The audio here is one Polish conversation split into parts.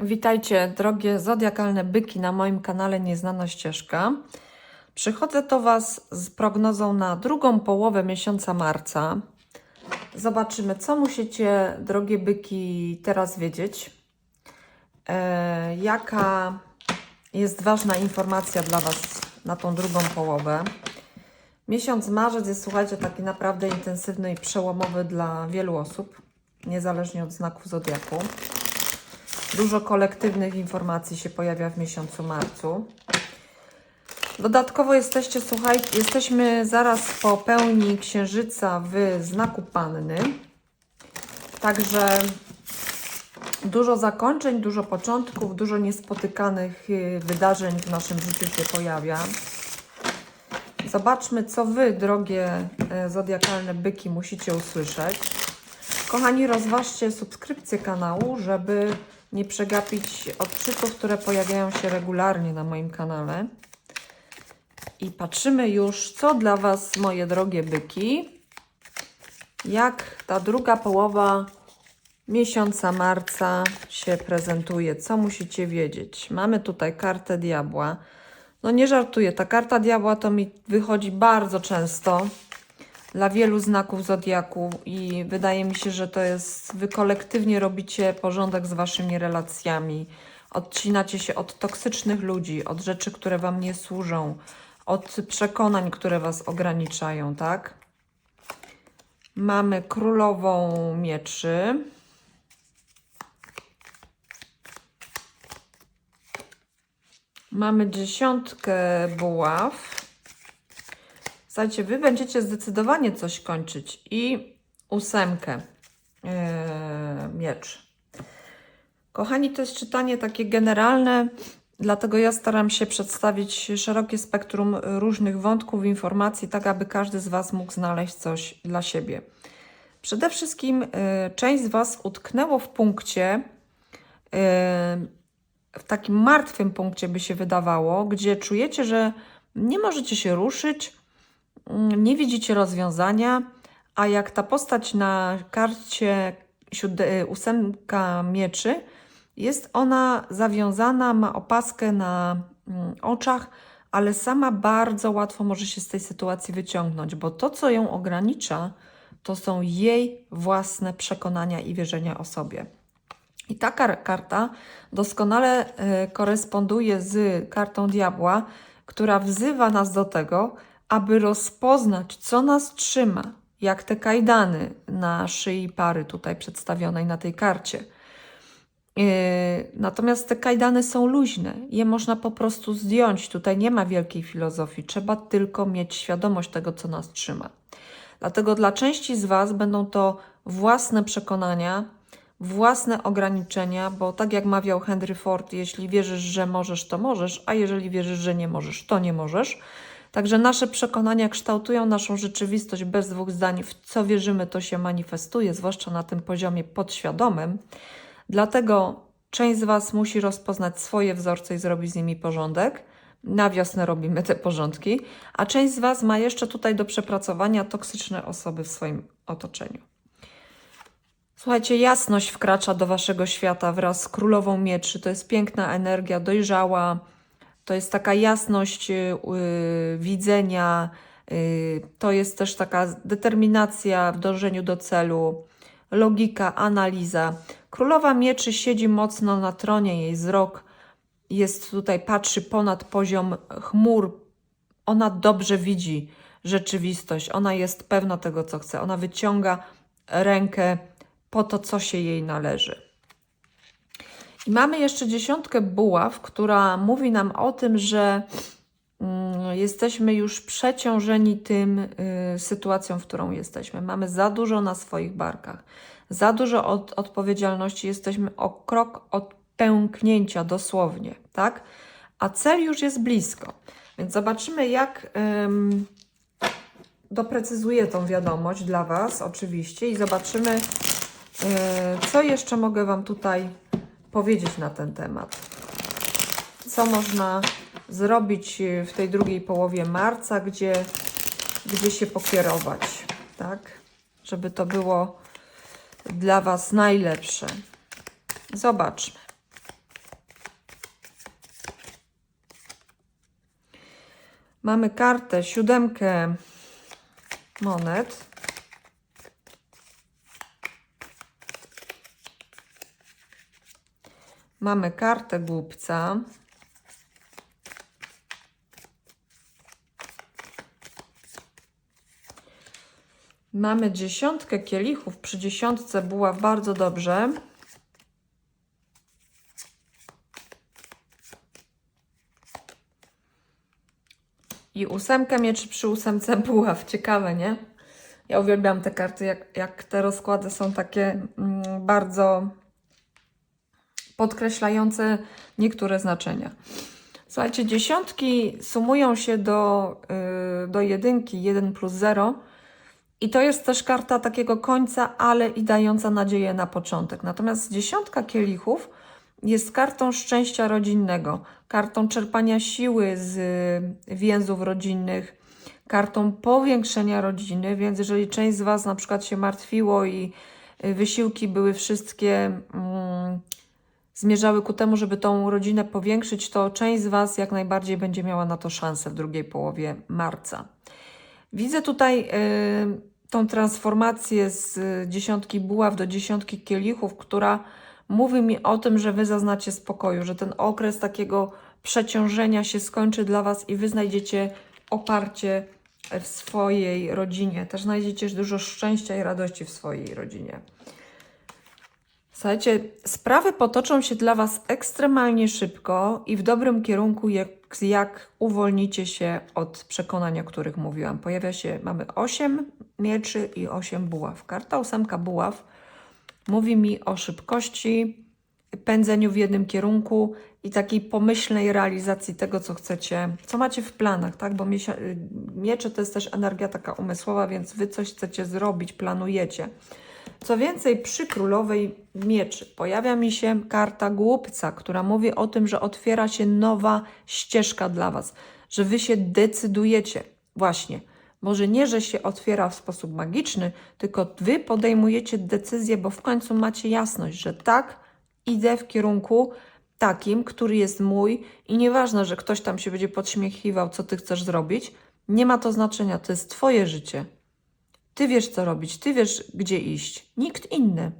Witajcie, drogie zodiakalne byki na moim kanale Nieznana Ścieżka. Przychodzę do Was z prognozą na drugą połowę miesiąca marca. Zobaczymy, co musicie, drogie byki, teraz wiedzieć. E, jaka jest ważna informacja dla Was na tą drugą połowę. Miesiąc marzec jest, słuchajcie, taki naprawdę intensywny i przełomowy dla wielu osób, niezależnie od znaku zodiaku. Dużo kolektywnych informacji się pojawia w miesiącu marcu. Dodatkowo jesteście, słuchajcie, jesteśmy zaraz po pełni księżyca w znaku panny. Także dużo zakończeń, dużo początków, dużo niespotykanych y, wydarzeń w naszym życiu się pojawia. Zobaczmy, co Wy, drogie e, zodiakalne byki, musicie usłyszeć. Kochani, rozważcie subskrypcję kanału, żeby nie przegapić odczytów, które pojawiają się regularnie na moim kanale. I patrzymy już, co dla Was, moje drogie byki, jak ta druga połowa miesiąca marca się prezentuje. Co musicie wiedzieć? Mamy tutaj kartę diabła. No nie żartuję, ta karta diabła to mi wychodzi bardzo często dla wielu znaków zodiaku i wydaje mi się, że to jest, wy kolektywnie robicie porządek z waszymi relacjami, odcinacie się od toksycznych ludzi, od rzeczy, które wam nie służą, od przekonań, które was ograniczają, tak? Mamy królową mieczy. Mamy dziesiątkę buław. Słuchajcie, wy będziecie zdecydowanie coś kończyć. I ósemkę yy, miecz. Kochani, to jest czytanie takie generalne, dlatego ja staram się przedstawić szerokie spektrum różnych wątków, informacji, tak aby każdy z Was mógł znaleźć coś dla siebie. Przede wszystkim yy, część z Was utknęło w punkcie, yy, w takim martwym punkcie by się wydawało, gdzie czujecie, że nie możecie się ruszyć, nie widzicie rozwiązania, a jak ta postać na karcie siód- ósemka mieczy, jest ona zawiązana, ma opaskę na mm, oczach, ale sama bardzo łatwo może się z tej sytuacji wyciągnąć, bo to, co ją ogranicza, to są jej własne przekonania i wierzenia o sobie. I ta kar- karta doskonale e, koresponduje z kartą diabła, która wzywa nas do tego, aby rozpoznać, co nas trzyma, jak te kajdany na szyi pary tutaj przedstawionej na tej karcie. E, Natomiast te kajdany są luźne, je można po prostu zdjąć. Tutaj nie ma wielkiej filozofii, trzeba tylko mieć świadomość tego, co nas trzyma. Dlatego dla części z Was będą to własne przekonania, własne ograniczenia, bo tak jak mawiał Henry Ford, jeśli wierzysz, że możesz, to możesz, a jeżeli wierzysz, że nie możesz, to nie możesz. Także nasze przekonania kształtują naszą rzeczywistość bez dwóch zdań. W co wierzymy, to się manifestuje, zwłaszcza na tym poziomie podświadomym. Dlatego część z Was musi rozpoznać swoje wzorce i zrobić z nimi porządek. Na wiosnę robimy te porządki, a część z Was ma jeszcze tutaj do przepracowania toksyczne osoby w swoim otoczeniu. Słuchajcie, jasność wkracza do waszego świata wraz z królową mieczy. To jest piękna energia, dojrzała. To jest taka jasność yy, widzenia. Yy, to jest też taka determinacja w dążeniu do celu, logika, analiza. Królowa mieczy siedzi mocno na tronie, jej wzrok jest tutaj, patrzy ponad poziom chmur. Ona dobrze widzi rzeczywistość. Ona jest pewna tego, co chce. Ona wyciąga rękę po to, co się jej należy. I mamy jeszcze dziesiątkę buław, która mówi nam o tym, że mm, jesteśmy już przeciążeni tym y, sytuacją, w którą jesteśmy. Mamy za dużo na swoich barkach, za dużo od, odpowiedzialności, jesteśmy o krok od pęknięcia dosłownie, tak? A cel już jest blisko. Więc zobaczymy, jak ym, doprecyzuję tą wiadomość dla Was, oczywiście, i zobaczymy, E, Co jeszcze mogę Wam tutaj powiedzieć na ten temat? Co można zrobić e, w tej drugiej połowie marca, gdzie, gdzie się pokierować, tak? Żeby to było dla Was najlepsze. Zobaczmy. Mamy kartę, siódemkę monet. Mamy kartę głupca. Mamy dziesiątkę kielichów. Przy dziesiątce była bardzo dobrze. I ósemkę mieczy przy ósemce buław. Ciekawe, nie? Ja uwielbiam te karty, jak, jak te rozkłady są takie mm, bardzo podkreślające niektóre znaczenia. Słuchajcie, dziesiątki sumują się do, yy, do jedynki, 1 plus 0. I to jest też karta takiego końca, ale i dająca nadzieję na początek. Natomiast dziesiątka kielichów jest kartą szczęścia rodzinnego, kartą czerpania siły z y, więzów rodzinnych, kartą powiększenia rodziny, więc jeżeli część z Was na przykład się martwiło i y, wysiłki były wszystkie mm, zmierzały ku temu, żeby tą rodzinę powiększyć, to część z Was jak najbardziej będzie miała na to szansę w drugiej połowie marca. Widzę tutaj y, tą transformację z dziesiątki buław do dziesiątki kielichów, która mówi mi o tym, że Wy zaznacie spokoju, że ten okres takiego przeciążenia się skończy dla Was i Wy znajdziecie oparcie w swojej rodzinie. Też znajdziecie dużo szczęścia i radości w swojej rodzinie. Słuchajcie, sprawy potoczą się dla Was ekstremalnie szybko i w dobrym kierunku, jak, jak uwolnicie się od przekonań, o których mówiłam. Pojawia się, mamy 8 mieczy i 8 buław. Karta ósemka buław mówi mi o szybkości, pędzeniu w jednym kierunku i takiej pomyślnej realizacji tego, co chcecie, co macie w planach, tak? Bo miecze to jest też energia taka umysłowa, więc Wy coś chcecie zrobić, planujecie. Co więcej, przy królowej mieczy pojawia mi się karta głupca, która mówi o tym, że otwiera się nowa ścieżka dla Was, że Wy się decydujecie. Właśnie, może nie, że się otwiera w sposób magiczny, tylko Wy podejmujecie decyzję, bo w końcu macie jasność, że tak, idę w kierunku takim, który jest mój i nieważne, że ktoś tam się będzie podśmiechiwał, co Ty chcesz zrobić, nie ma to znaczenia, to jest Twoje życie. Ty wiesz, co robić, ty wiesz, gdzie iść. Nikt inny.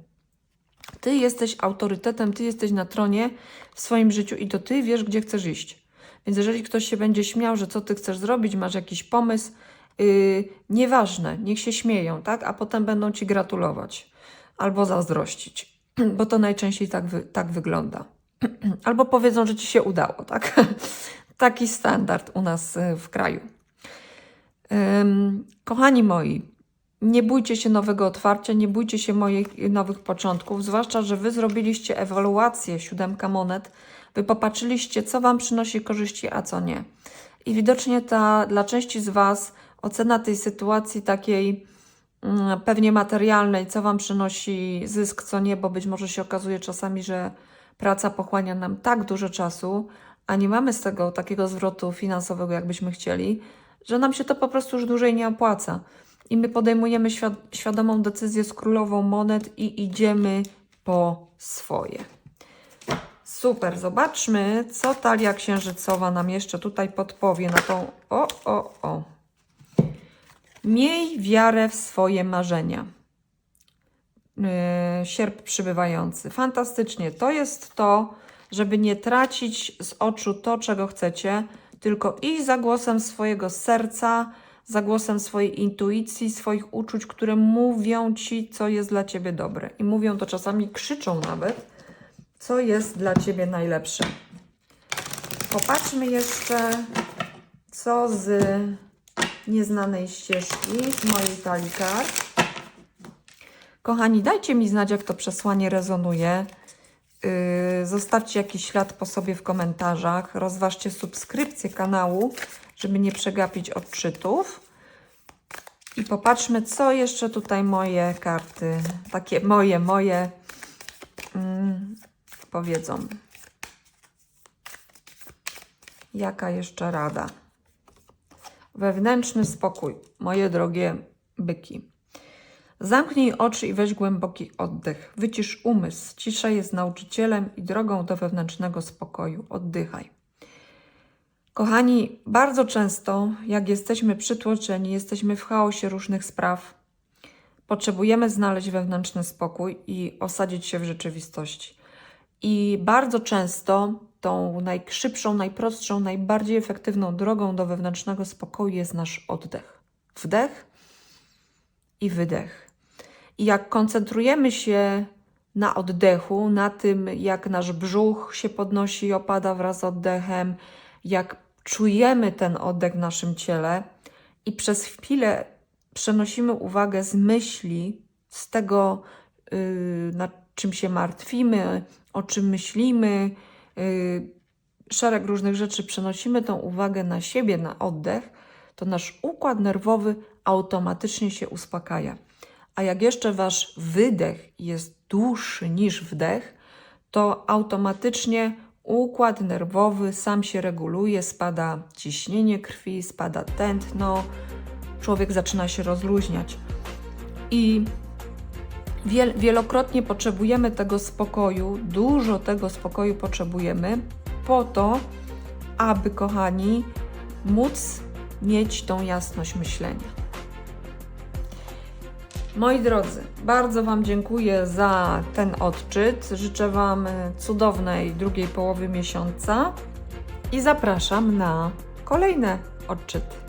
Ty jesteś autorytetem, ty jesteś na tronie w swoim życiu i to ty wiesz, gdzie chcesz iść. Więc jeżeli ktoś się będzie śmiał, że co ty chcesz zrobić, masz jakiś pomysł, yy, nieważne, niech się śmieją, tak? A potem będą ci gratulować albo zazdrościć, bo to najczęściej tak, wy, tak wygląda. albo powiedzą, że ci się udało, tak? Taki standard u nas y, w kraju. Kochani moi, nie bójcie się nowego otwarcia, nie bójcie się moich nowych początków, zwłaszcza, że Wy zrobiliście ewaluację siódemka monet, Wy popatrzyliście, co Wam przynosi korzyści, a co nie. I widocznie ta dla części z Was ocena tej sytuacji takiej mm, pewnie materialnej, co Wam przynosi zysk, co nie, bo być może się okazuje czasami, że praca pochłania nam tak dużo czasu, a nie mamy z tego takiego zwrotu finansowego, jakbyśmy chcieli, że nam się to po prostu już dłużej nie opłaca. I my podejmujemy świad świadomą decyzję z królową monet i idziemy po swoje. Super, zobaczmy, co talia księżycowa nam jeszcze tutaj podpowie na tą. O, o, o. Miej wiarę w swoje marzenia. Yy, sierp przybywający. Fantastycznie. To jest to, żeby nie tracić z oczu to, czego chcecie, tylko iść za głosem swojego serca, za głosem swojej intuicji, swoich uczuć, które mówią ci, co jest dla ciebie dobre. I mówią to czasami, krzyczą nawet, co jest dla ciebie najlepsze. Popatrzmy jeszcze, co z nieznanej ścieżki, z mojej talii kart. Kochani, dajcie mi znać, jak to przesłanie rezonuje. Yy, zostawcie jakiś ślad po sobie w komentarzach. Rozważcie subskrypcję kanału, żeby nie przegapić odczytów. I popatrzmy, co jeszcze tutaj moje karty, takie moje, moje, mm, powiedzą. Jaka jeszcze rada? Wewnętrzny spokój, moje drogie byki. Zamknij oczy i weź głęboki oddech. Wycisz umysł. Cisza jest nauczycielem i drogą do wewnętrznego spokoju. Oddychaj. Kochani, bardzo często, jak jesteśmy przytłoczeni, jesteśmy w chaosie różnych spraw, potrzebujemy znaleźć wewnętrzny spokój i osadzić się w rzeczywistości. I bardzo często tą najszybszą, najprostszą, najbardziej efektywną drogą do wewnętrznego spokoju jest nasz oddech. Wdech i wydech. I jak koncentrujemy się na oddechu, na tym, jak nasz brzuch się podnosi i opada wraz z oddechem, jak czujemy ten oddech w naszym ciele i przez chwilę przenosimy uwagę z myśli, z tego, yy, nad czym się martwimy, o czym myślimy, yy, szereg różnych rzeczy, przenosimy tą uwagę na siebie, na oddech, to nasz układ nerwowy automatycznie się uspokaja. A jak jeszcze wasz wydech jest dłuższy niż wdech, to automatycznie układ nerwowy sam się reguluje, spada ciśnienie krwi, spada tętno, człowiek zaczyna się rozluźniać. I wiel, wielokrotnie potrzebujemy tego spokoju, dużo tego spokoju potrzebujemy po to, aby, kochani, móc mieć tą jasność myślenia. Moi drodzy, bardzo Wam dziękuję za ten odczyt. Życzę Wam cudownej drugiej połowy miesiąca i zapraszam na kolejne odczyty.